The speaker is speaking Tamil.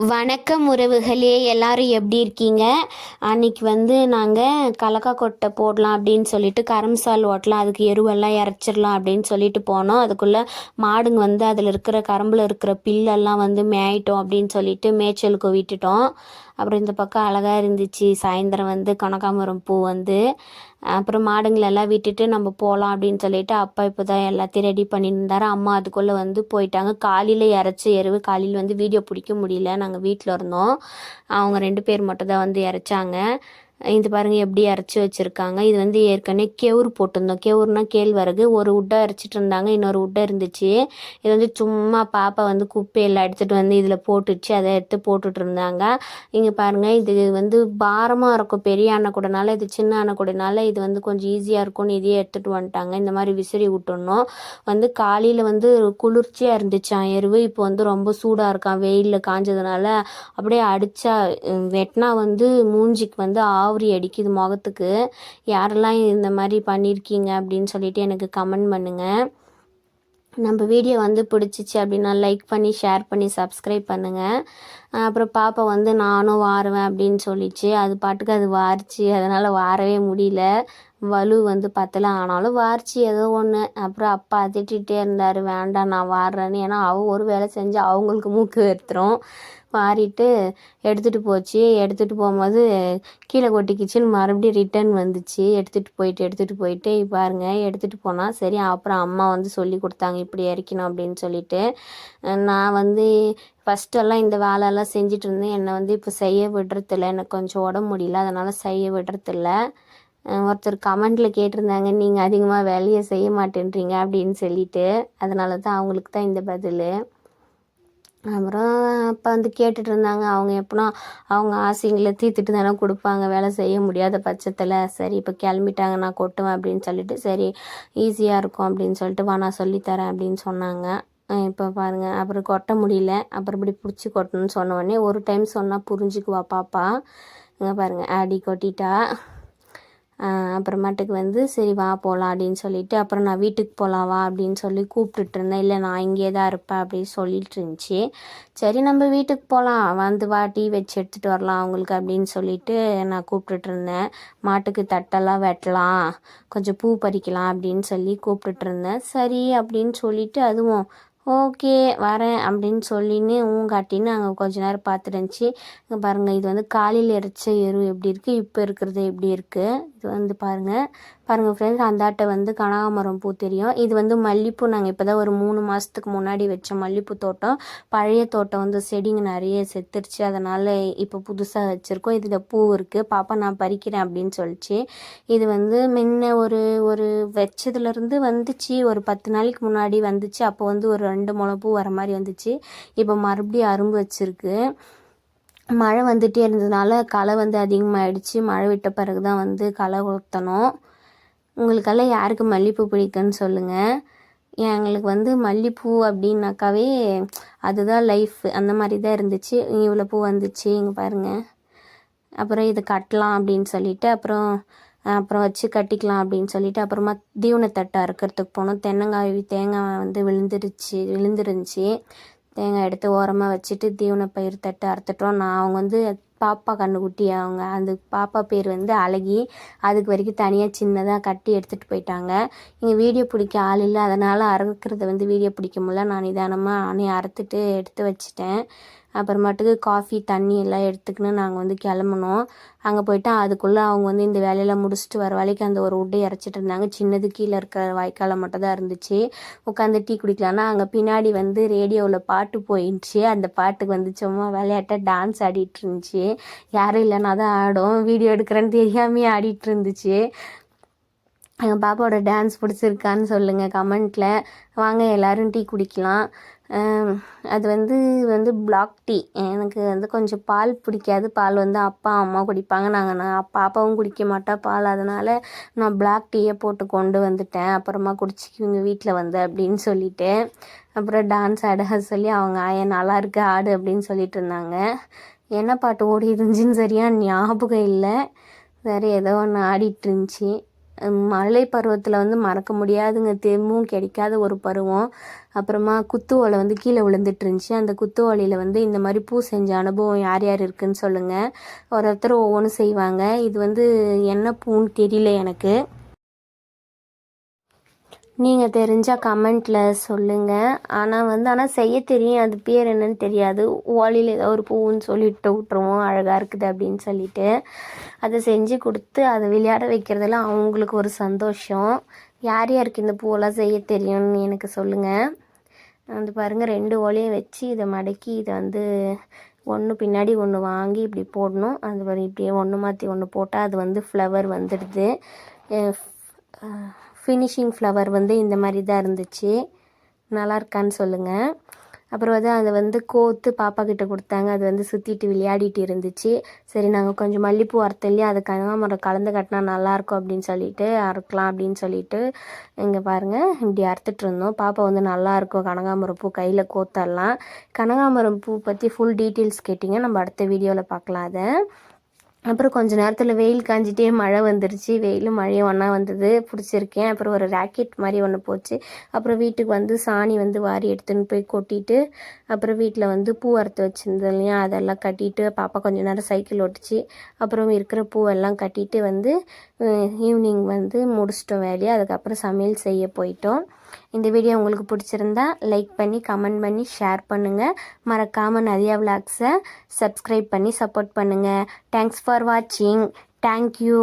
வணக்கம் உறவுகளே எல்லாரும் எப்படி இருக்கீங்க? அன்னைக்கு வந்து நாங்கள் கலக்கா கொட்டை போடலாம் அப்படின்னு சொல்லிட்டு கரம்சால் ஓட்டலாம் அதுக்கு எருவெல்லாம் இறச்சிடலாம் அப்படின்னு சொல்லிட்டு போனோம். அதுக்குள்ளே மாடுங்க வந்து அதில் இருக்கிற கரம்பில் இருக்கிற பில்லெல்லாம் வந்து மேயிட்டோம் அப்படின்னு சொல்லிட்டு மேய்ச்சலுக்கு விட்டுட்டோம். அப்புறம் இந்த பக்கம் அழகாக இருந்துச்சு. சாயந்தரம் வந்து கனகாமரம் பூ வந்து அப்புறம் மாடுங்களெல்லாம் விட்டுட்டு நம்ம போகலாம் அப்படின்னு சொல்லிட்டு அப்பா இப்போ தான் எல்லாத்தையும் ரெடி பண்ணியிருந்தாரு. அம்மா அதுக்குள்ளே வந்து போயிட்டாங்க. காலையில் இறச்சி எருவு காலையில் வந்து வீடியோ பிடிக்க முடியல. நாங்கள் வீட்டில் இருந்தோம். அவங்க ரெண்டு பேர் மட்டும் தான் வந்து இறச்சாங்க. இது பாருங்கள் எப்படி அரைச்சி வச்சுருக்காங்க. இது வந்து ஏற்கனவே கெவுரு போட்டிருந்தோம். கெவுருனா கேழ்வரகு ஒரு உட்டை அரைச்சிட்டு இருந்தாங்க இன்னொரு உட்டை இருந்துச்சு. இது வந்து சும்மா பாப்பா வந்து குப்பையில் எடுத்துகிட்டு வந்து இதில் போட்டுச்சு அதை எடுத்து போட்டுட்டு இருந்தாங்க. இங்கே பாருங்கள் இது வந்து பாரமாக இருக்கும். பெரிய அணை கூடனால இது சின்ன அணை கூடனால இது வந்து கொஞ்சம் ஈஸியாக இருக்கும்னு இதையே எடுத்துகிட்டு வந்துட்டாங்க. இந்த மாதிரி விசிறி விட்டுடணும். வந்து காலையில் வந்து குளிர்ச்சியாக இருந்துச்சான் எருவு. இப்போ வந்து ரொம்ப சூடாக இருக்கான் வெயிலில் காஞ்சதுனால. அப்படியே அடித்தா வெட்டினா வந்து மூஞ்சிக்கு வந்து ஆவரி அடிக்குது முகத்துக்கு. யாரெல்லாம் இந்த மாதிரி பண்ணியிருக்கீங்க அப்படின்னு சொல்லிட்டு எனக்கு கமெண்ட் பண்ணுங்கள் நம்ம வீடியோ வந்து பிடிச்சிச்சு அப்படின்னா லைக் பண்ணி ஷேர் பண்ணி சப்ஸ்கிரைப் பண்ணுங்கள் அப்புறம் பாப்பா வந்து நானும் வாருவேன் அப்படின்னு சொல்லிச்சு. அது பாட்டுக்கு அது வாரிச்சு. அதனால் வாரவே முடியல. வலு வந்து பத்தல. ஆனாலும் வாரிச்சு ஏதோ ஒன்று அப்புறம் அப்பா திட்டிகிட்டே இருந்தார். வேண்டாம் நான் வாடுறேன்னு ஏன்னா அவ ஒரு வேலை செஞ்சு அவங்களுக்கு மூக்கு எடுத்துரும் வாரிட்டு எடுத்துகிட்டு போச்சு. எடுத்துகிட்டு போகும்போது கீழே கொட்டிக்கிச்சின்னு மறுபடியும் ரிட்டர்ன் வந்துச்சு. எடுத்துகிட்டு போயிட்டு எடுத்துகிட்டு போயிட்டு பாருங்க எடுத்துகிட்டு போனால் சரி அப்புறம் அம்மா வந்து சொல்லி கொடுத்தாங்க. இப்படி இறக்கணும் அப்படின்னு சொல்லிட்டு. நான் வந்து ஃபஸ்ட்டெல்லாம் இந்த வேலையெல்லாம் செஞ்சுட்டு இருந்தேன். என்னை வந்து இப்போ செய்ய விடுறதில்ல. எனக்கு கொஞ்சம் உடம்பு முடியல. அதனால் செய்ய விடுறதில்ல. ஒருத்தர் கமெண்டில் கேட்டிருந்தாங்க நீங்கள் அதிகமாக வேலையை செய்ய மாட்டேன்றீங்க அப்படின்னு சொல்லிட்டு அதனால தான் அவங்களுக்கு தான் இந்த பதில். அப்புறம் அப்போ வந்து கேட்டுட்டு இருந்தாங்க அவங்க எப்படின்னா அவங்க ஆசைங்களை தீர்த்துட்டு தானே கொடுப்பாங்க வேலை செய்ய முடியாத பட்சத்தில். சரி இப்போ கிளம்பிட்டாங்க நான் கொட்டுவேன் அப்படின்னு சொல்லிட்டு சரி ஈஸியாக இருக்கும் அப்படின்னு சொல்லிட்டு வா நான் சொல்லித்தரேன் அப்படின்னு சொன்னாங்க. இப்போ பாருங்கள் அப்புறம் கொட்ட முடியல. அப்புறம் இப்படி பிடிச்சி கொட்டணும்னு சொன்ன உடனே ஒரு டைம் சொன்னால் புரிஞ்சுக்குவா பாப்பா. இங்கே பாருங்கள் அடி கொட்டிட்டா. அப்புறமேட்டுக்கு வந்து சரி வா போகலாம் அப்படின்னு சொல்லிட்டு அப்புறம் நான் வீட்டுக்கு போகலாம் வா அப்படின்னு சொல்லி கூப்பிட்டுட்டு இருந்தேன் இல்லை நான் இங்கே தான் இருப்பேன் அப்படின்னு சொல்லிட்டு இருந்துச்சு சரி நம்ம வீட்டுக்கு போகலாம் வந்து வா டீ வச்சு எடுத்துகிட்டு வரலாம் அவங்களுக்கு அப்படின்னு சொல்லிட்டு நான் கூப்பிட்டுட்டு இருந்தேன் மாட்டுக்கு தட்டெல்லாம் வெட்டலாம். கொஞ்சம் பூ பறிக்கலாம் அப்படின்னு சொல்லி கூப்பிட்டுட்டு இருந்தேன் சரி அப்படின்னு சொல்லிட்டு அதுவும் ஓகே வரேன் அப்படின்னு சொல்லின்னு ஊன் காட்டின்னு அங்கே கொஞ்ச நேரம் பார்த்துருந்துச்சி இங்கே பாருங்கள் இது வந்து காலையில் இறைச்ச எரு எப்படி இருக்குது இப்போ இருக்கிறது எப்படி இருக்குது இது வந்து பாருங்கள் பாருங்கள் ஃப்ரெண்ட்ஸ் அந்த அட்டை வந்து கனகாமரம் பூ தெரியும். இது வந்து மல்லிப்பூ நாங்கள் இப்போ தான் ஒரு மூணு மாதத்துக்கு முன்னாடி வச்ச மல்லிப்பூ தோட்டம். பழைய தோட்டம் வந்து செடிங்க நிறைய செத்துருச்சு. அதனால் இப்போ புதுசாக வச்சுருக்கோம். இதில் பூ இருக்குது பாப்பா நான் பறிக்கிறேன் அப்படின்னு சொல்லிச்சு. இது வந்து முன்ன ஒரு ஒரு வச்சதுலேருந்து வந்துச்சு. ஒரு பத்து நாளைக்கு முன்னாடி வந்துச்சு. அப்போ வந்து ஒரு ரெண்டு முளை பூ வர மாதிரி வந்துச்சு. இப்போ மறுபடியும் அரும்பு வச்சுருக்கு. மழை வந்துகிட்டே இருந்ததுனால களை வந்து அதிகமாகிடுச்சு மழை விட்ட பிறகு தான் வந்து களை ஊற்றணும் உங்களுக்கெல்லாம் யாருக்கு மல்லிகைப்பூ பிடிக்குன்னு சொல்லுங்கள் எங்களுக்கு வந்து மல்லிகைப்பூ அப்படின்னாக்காவே அதுதான் லைஃப் அந்த மாதிரி தான் இருந்துச்சு. இவ்வளோ பூ வந்துச்சு இங்கே பாருங்கள் அப்புறம் இது கட்டலாம் அப்படின்னு சொல்லிட்டு அப்புறம் அப்புறம் வச்சு கட்டிக்கலாம் அப்படின்னு சொல்லிட்டு அப்புறமா தீவனத்தட்டை அறுக்கிறதுக்கு போனோம். தென்னங்காய் தேங்காய் வந்து விழுந்துருச்சு விழுந்துருந்துச்சு. தேங்காய் எடுத்து ஓரமாக வச்சுட்டு தீவன பயிர் தட்டை அறுத்துட்டோம். நான் அவங்க வந்து பாப்பா கண்ணுக்குட்டி அவங்க அந்த பாப்பா பேர் வந்து அழகி. அதுக்கு வரைக்கும் தனியாக சின்னதாக கட்டி எடுத்துகிட்டு போயிட்டாங்க. இங்கே வீடியோ பிடிக்க ஆள் இல்லை. அதனால் அறுக்கிறத வந்து வீடியோ பிடிக்க முடியல. நான் நிதானமாக நானே அறுத்துட்டு எடுத்து வச்சிட்டேன். அப்புறமாட்டுக்கு காஃபி தண்ணி எல்லாம் எடுத்துக்கின்னு நாங்கள் வந்து கிளம்புனோம். அங்கே போயிட்டு அதுக்குள்ளே அவங்க வந்து இந்த வேலையெல்லாம் முடிச்சுட்டு வர வரைக்கும் அந்த ஒரு உட்டை இறச்சிட்டு இருந்தாங்க. சின்னது கீழே இருக்கிற வாய்க்கால மட்டும் தான் இருந்துச்சு. உட்காந்து டீ குடிக்கலான்னா அங்கே பின்னாடி வந்து ரேடியோவில் பாட்டு போயிடுச்சு. அந்த பாட்டுக்கு வந்து சும்மா விளையாட்டாக டான்ஸ் ஆடிட்டு இருந்துச்சு. யாரும் இல்லைன்னா தான் ஆடும். வீடியோ எடுக்கிறேன்னு தெரியாமே ஆடிட்டு இருந்துச்சு எங்கள் பாப்பாவோட டான்ஸ் பிடிச்சிருக்கான்னு சொல்லுங்கள் கமெண்ட்டில் வாங்க எல்லோரும் டீ குடிக்கலாம். அது வந்து வந்து பிளாக் டீ எனக்கு வந்து கொஞ்சம் பால் பிடிக்காது. பால் வந்து அப்பா அம்மா குடிப்பாங்க. நாங்கள் நான் பாப்பாவும் குடிக்க மாட்டா பால். அதனால் நான் பிளாக் டீயை போட்டு கொண்டு வந்துட்டேன். அப்புறமா குடிச்சிக்குவீங்க வீட்டில் வந்து அப்படின்னு சொல்லிட்டு. அப்புறம் டான்ஸ் ஆட சொல்லி அவங்க ஆய நல்லா இருக்கு ஆடு அப்படின்னு சொல்லிட்டு இருந்தாங்க. என்ன பாட்டு ஓடி இருந்துச்சின்னு சரியாக ஞாபகம் இல்லை. வேறு ஏதோ ஒன்று ஆடிட்டு இருந்துச்சு மழை பருவத்தில் வந்து மறக்க முடியாதுங்க. தெம்பும் கிடைக்காத ஒரு பருவம். அப்புறமா குத்து ஓலை வந்து கீழே விழுந்துட்டு இருந்துச்சு அந்த குத்து ஓலையில் வந்து இந்த மாதிரி பூ செஞ்ச அனுபவம் யார் யார் இருக்குன்னு சொல்லுங்கள் ஒரு ஒருத்தர் ஒவ்வொன்றும் செய்வாங்க. இது வந்து என்ன பூன்னு தெரியல எனக்கு. நீங்கள் தெரிஞ்சால் கமெண்ட்டில் சொல்லுங்கள் ஆனால் வந்து ஆனால் செய்ய தெரியும். அது பேர் என்னன்னு தெரியாது. ஓலியில் ஏதோ ஒரு பூவுன்னு சொல்லிட்டு விட்ருவோம் அழகாக இருக்குது அப்படின்னு சொல்லிட்டு. அதை செஞ்சு கொடுத்து அதை விளையாட வைக்கிறதுல அவங்களுக்கு ஒரு சந்தோஷம். யார் யாருக்கு இந்த பூவெல்லாம் செய்ய தெரியும்னு எனக்கு சொல்லுங்கள் வந்து பாருங்கள் ரெண்டு ஓலையை வச்சு இதை மடக்கி இதை வந்து ஒன்று பின்னாடி ஒன்று வாங்கி இப்படி போடணும். அது இப்படியே ஒன்று மாற்றி ஒன்று போட்டால் அது வந்து ஃப்ளவர் வந்துடுது. ஃபினிஷிங் ஃப்ளவர் வந்து இந்த மாதிரி தான் இருந்துச்சு. நல்லா இருக்கான்னு சொல்லுங்கள் அப்புறம் வந்து அதை வந்து கோத்து பாப்பா கிட்ட கொடுத்தாங்க. அது வந்து சுற்றிட்டு விளையாடிட்டு இருந்துச்சு. சரி நாங்கள் கொஞ்சம் மல்லிப்பூ அறுத்தோம் இல்லையா? அது கனகாமரம் கலந்து கட்டினா நல்லாயிருக்கும் அப்படின்னு சொல்லிட்டு அறுக்கலாம் அப்படின்னு சொல்லிட்டு இங்கே பாருங்கள் இப்படி அறுத்துட்டு இருந்தோம். பாப்பா வந்து நல்லாயிருக்கும் கனகாமரம் பூ கையில் கோத்தரலாம். கனகாமரம் பூ பற்றி ஃபுல் டீட்டெயில்ஸ் கேட்டிங்க நம்ம அடுத்த வீடியோவில் பார்க்கலாம் அதை. அப்புறம் கொஞ்ச நேரத்தில் வெயில் காஞ்சிட்டே மழை வந்துருச்சு. வெயிலும் மழையும் ஒன்றா வந்தது. பிடிச்சிருக்கேன். அப்புறம் ஒரு ராக்கெட் மாதிரி ஒன்று போச்சு. அப்புறம் வீட்டுக்கு வந்து சாணி வந்து வாரி எடுத்துன்னு போய் கொட்டிட்டு அப்புறம் வீட்டில் வந்து பூ அறுத்து வச்சுருந்தது இல்லையா? அதெல்லாம் கட்டிட்டு பாப்பா கொஞ்ச நேரம் சைக்கிள் ஓட்டுச்சு. அப்புறம் இருக்கிற பூவெல்லாம் கட்டிட்டு வந்து ஈவினிங் வந்து முடிச்சிட்டோம் வேலையை. அதுக்கப்புறம் சமையல் செய்ய போயிட்டோம். இந்த வீடியோ உங்களுக்கு பிடிச்சிருந்தா லைக் பண்ணி கமெண்ட் பண்ணி ஷேர் பண்ணுங்கள் மறக்காமல் நிறையா விளாக்ஸை சப்ஸ்கிரைப் பண்ணி சப்போர்ட் பண்ணுங்கள் தேங்க்ஸ் ஃபார் வாட்சிங் தேங்க்யூ